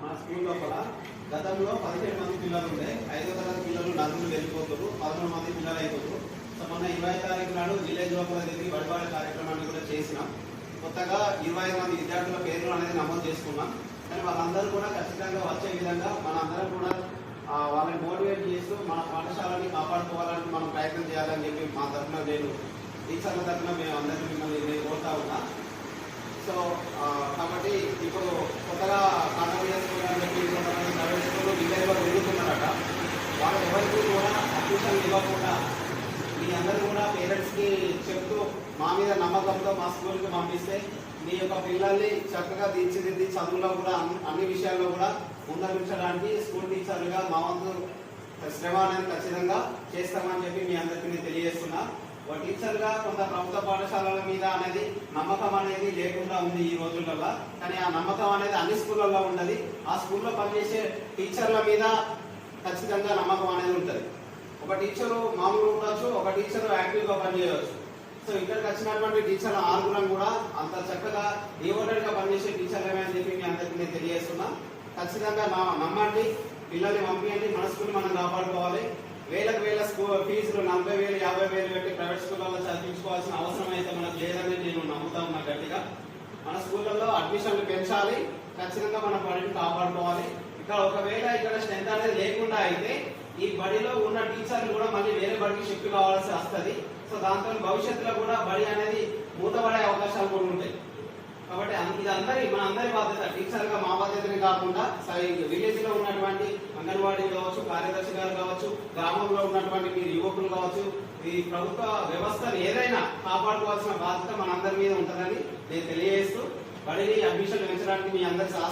మా స్కూల్ లోపల గతంలో పదిహేడు మంది పిల్లలు ఉండే ఐదో తరగతి పిల్లలు నలుగురు వెళ్ళిపోతారు పదమూడు మంది పిల్లలు అయిపోతారు సో మొన్న ఇరవై తారీఖు నాడు విలేజ్ లోపల తిరిగి బడిబాడి కార్యక్రమాన్ని కూడా చేసినాం. కొత్తగా ఇరవై ఐదు మంది విద్యార్థుల పేర్లు అనేది నమోదు చేసుకున్నాం. కానీ వాళ్ళందరూ కూడా ఖచ్చితంగా వచ్చే విధంగా మనందరం కూడా వాళ్ళని మోటివేట్ చేస్తూ మన పాఠశాలని కాపాడుకోవాలని మనం ప్రయత్నం చేయాలని చెప్పి మా తరఫున నేను టీచర్ల తరఫున మేము అందరికీ మిమ్మల్ని నేను కోరుతా ఉన్నా సో ఆ, కాబట్టి ఇప్పుడు కొత్తగా కాంట్రాక్ట్ స్కూల్ అని చెప్పి కొంతమంది ప్రైవేట్ స్కూల్ విలేజ్లో పెరుగుతున్నారట వాళ్ళు ఎవరికి కూడా అడ్మిషన్ ఇవ్వకుండా మీ అందరూ కూడా పేరెంట్స్కి చెప్తూ మా మీద నమ్మకంతో మా స్కూల్కి పంపిస్తే మీ యొక్క పిల్లల్ని చక్కగా తీర్చిదిద్ది చదువులో కూడా అన్ని- అన్ని విషయాల్లో కూడా ముందరించడానికి స్కూల్ టీచర్లుగా మా వంతు శ్రమ అనేది ఖచ్చితంగా చేస్తామని చెప్పి మీ అందరికీ తెలియజేస్తున్నా. ఒక టీచర్గా కొంత ప్రభుత్వ పాఠశాలల మీద అనేది నమ్మకం అనేది లేకుండా ఉంది ఈ రోజులలో. కానీ ఆ నమ్మకం అనేది అన్ని స్కూళ్ళల్లో ఉన్నది ఆ స్కూల్లో పనిచేసే టీచర్ల మీద ఖచ్చితంగా నమ్మకం అనేది ఉంటుంది. ఒక టీచరు మామూలు ఉండొచ్చు ఒక టీచర్ యాక్టివ్గా పనిచేయవచ్చు. సో ఇక్కడికి వచ్చినటువంటి టీచర్ల ఆరుగురం కూడా అంత చక్కగా డివోటెడ్గా పనిచేసే టీచర్లమే అని చెప్పి మీ అందరికీ నేను తెలియజేస్తున్నా. ఖచ్చితంగా నా- నమ్మండి పిల్లల్ని పంపించండి మన స్కూల్ మనం కాపాడుకోవాలి. వేలకు వేల స్కూల్ ఫీజులు నలభై వేలు యాభై వేలు పెట్టి ప్రైవేట్ స్కూళ్ళలో చదివించుకోవాల్సిన అవసరం అయితే మనకు లేదని నేను నమ్ముతా ఉన్నా గట్టిగా. మన స్కూళ్ళల్లో అడ్మిషన్లు పెంచాలి ఖచ్చితంగా మన పనిని కాపాడుకోవాలి. ఇక్కడ ఒకవేళ ఇక్కడ స్ట్రెంత్ అనేది లేకుండా అయితే ఈ బడిలో ఉన్న టీచర్లు కూడా మళ్ళీ వేరే బడికి షిఫ్ట్ కావాల్సి వస్తుంది. సో దాంతో భవిష్యత్తులో కూడా బడి అనేది మూతపడే అవకాశాలు కూడా ఉంటాయి. కాబట్టి ఇది అందరి మన అందరి బాధ్యత. టీచర్గా మా బాధ్యతనే కాకుండా విలేజ్లో ఉన్నటువంటి అంగన్వాడీ కావచ్చు కార్యదర్శి గారు కావచ్చు గ్రామంలో ఉన్నటువంటి మీరు యువకులు కావచ్చు ఈ ప్రభుత్వ వ్యవస్థను ఏదైనా కాపాడుకోవాల్సిన బాధ్యత మనందరి మీద ఉంటుందని నేను తెలియజేస్తూ బడిని అడ్మిషన్ పెంచడానికి మీ అందరి సహకారం